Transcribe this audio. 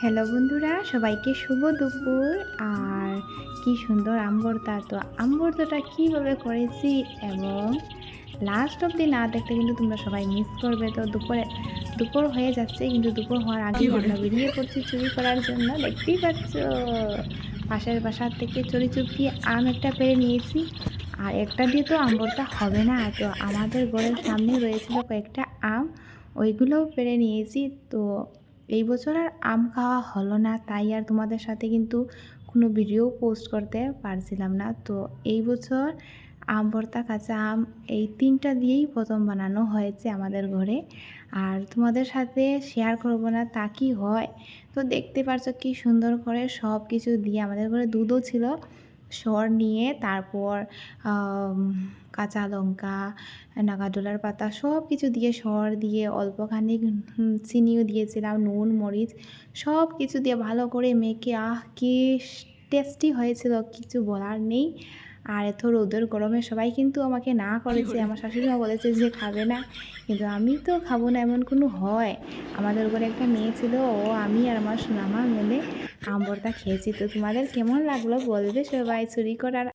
Hello বন্ধুরা সবাইকে শুভ দুপুর। আর কি সুন্দর আম্বরতা তো আম্বরতাটা কীভাবে করেছি এবং লাস্ট অব্দি না দেখতে কিন্তু তোমরা সবাই মিস করবে। তো দুপুরে দুপুর হয়ে যাচ্ছে কিন্তু দুপুর হওয়ার আগে আমরা বেরিয়ে পড়ছি চুরি করার জন্য। দেখতেই পাচ্ছ পাশের বাসার থেকে চুরি চুপি আম একটা পেরে নিয়েছি। আর একটা দিয়ে তো আম্বরটা হবে না। তো আমাদের ঘরের সামনে রয়েছিল কয়েকটা আম ওইগুলোও পেরে নিয়েছি। তো এই বছর আর আম খাওয়া হলো না, তাই আর তোমাদের সাথে কিন্তু কোনো ভিডিও পোস্ট করতে পারছিলাম না। তো এই বছর আম, ভর্তা, কাঁচা আম, এই তিনটা দিয়েই প্রথম বানানো হয়েছে আমাদের ঘরে। আর তোমাদের সাথে শেয়ার করব না, তা কি হয়? তো দেখতে পারছ কি সুন্দর করে সব কিছু দিয়ে আমাদের ঘরে দুধও ছিল। সর নিয়ে তারপর কাঁচা লঙ্কা, নাগাডোলার পাতা সব কিছু দিয়ে সর দিয়ে অল্পখানি চিনিও দিয়েছিলাম, নুন, মরিচ, সব কিছু দিয়ে ভালো করে মেখে, আহ, কি টেস্টি হয়েছিল, কিছু বলার নেই। আর এত রোদের গরমে সবাই কিন্তু আমাকে না করেছে আমার শাশুড়িমা বলেছে যে খাবে না। কিন্তু আমি তো খাব না এমন কোনো হয়। আমাদের ঘরে একটা মেয়ে ছিল ও আমি আর আমার সোনামা মিলে আম্বরটা খেয়েছি। তো তোমাদের কেমন লাগল বলবে সবাই চুরি করার